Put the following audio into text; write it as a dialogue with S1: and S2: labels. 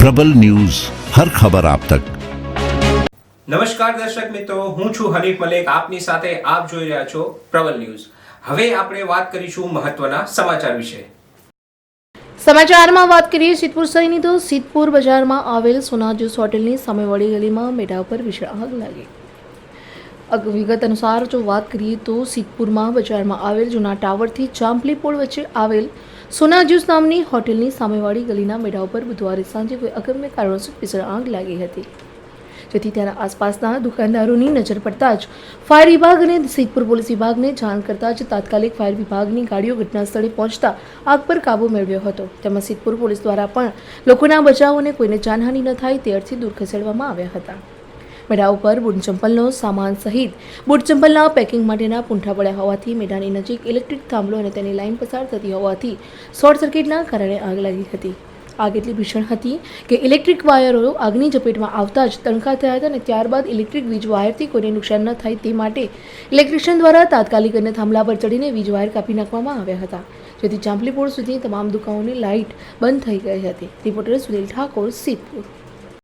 S1: પ્રબલ news હર ખબર આપ તક.
S2: નમસ્કાર દર્શક મિત્રો હું છું હરીફ મલેક. આપની સાથે આપ જોઈ રહ્યા છો પ્રબલ ન્યૂઝ. હવે આપણે વાત કરીશું મહત્વના સમાચાર વિશે.
S3: સમાચારમાં વાત કરીએ સિદ્ધપુર શહેરની તો સિદ્ધપુર બજારમાં આવેલ સોના જ્યુસ હોટેલની સામે વળી ગલીમાં મેઢા ઉપર વિશાળ આગ લાગી. વિગત અનુસાર જો વાત કરીએ તો સિદ્ધપુરમાં બજારમાં આવેલ જૂના ટાવરથી ચાંપલી પોળ વચ્ચે આવેલ સોના જ્યુસ નામની હોટેલની સામેવાળી ગલીના મેળા ઉપર બુધવારે સાંજે કોઈ અગમ્ય કારણોસર ભીષણ આગ લાગી હતી. જેથી ત્યાંના આસપાસના દુકાનદારોની નજર પડતા જ ફાયર વિભાગ અને સિદ્ધપુર પોલીસ વિભાગને જાણ કરતા જ તાત્કાલિક ફાયર વિભાગની ગાડીઓ ઘટના સ્થળે પહોંચતા આગ પર કાબુ મેળવ્યો હતો. તેમાં સિદ્ધપુર પોલીસ દ્વારા પણ લોકોના બચાવ અને કોઈને જાનહાનિ ન થાય તે અર્થે દૂર ખસેડવામાં આવ્યા હતા. મેળા ઉપર બુટ ચંપલનો સામાન સહિત બુટ ચંપલના પેકિંગ માટેના પૂંઠા પડ્યા હોવાથી મેળાની નજીક ઇલેક્ટ્રિક થાંભલો અને તેની લાઇન પસાર થતી હોવાથી શોર્ટ સર્કિટના કારણે આગ લાગી હતી. આગ એટલી ભીષણ હતી કે ઇલેક્ટ્રિક વાયરો આગની ઝપેટમાં આવતા જ તણખા થયા હતા અને ત્યારબાદ ઇલેક્ટ્રિક વીજ વાયરથી કોઈને નુકસાન ન થાય તે માટે ઇલેક્ટ્રિશિયન દ્વારા તાત્કાલિક અને થાંભલા પર ચડીને વીજ વાયર કાપી નાખવામાં આવ્યા હતા. જેથી ચાંપલીપોળ સુધી તમામ દુકાનોની લાઇટ બંધ થઈ ગઈ હતી. રિપોર્ટર સુનિલ ઠાકોર સિદ્ધપુર